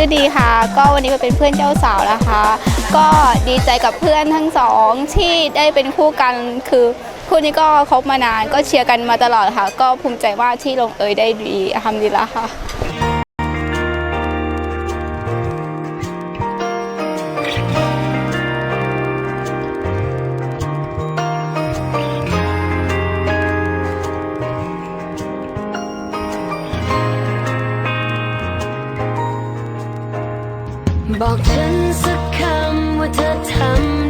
ื่อดีค่ะ ก็วันนี้มาเป็นเพื่อนเจ้าสาวนะคะ ก็ดีใจกับเพื่อนทั้งสองที่ได้เป็นคู่กันคือคู่นี้ก็คบมานานก็เชียร์กันมาตลอดค่ะ ก็ภูมิใจว่าที่ลงเอยได้ดีทำดีแล้วค่ะ บอกฉันสักคำว่าเธอทำ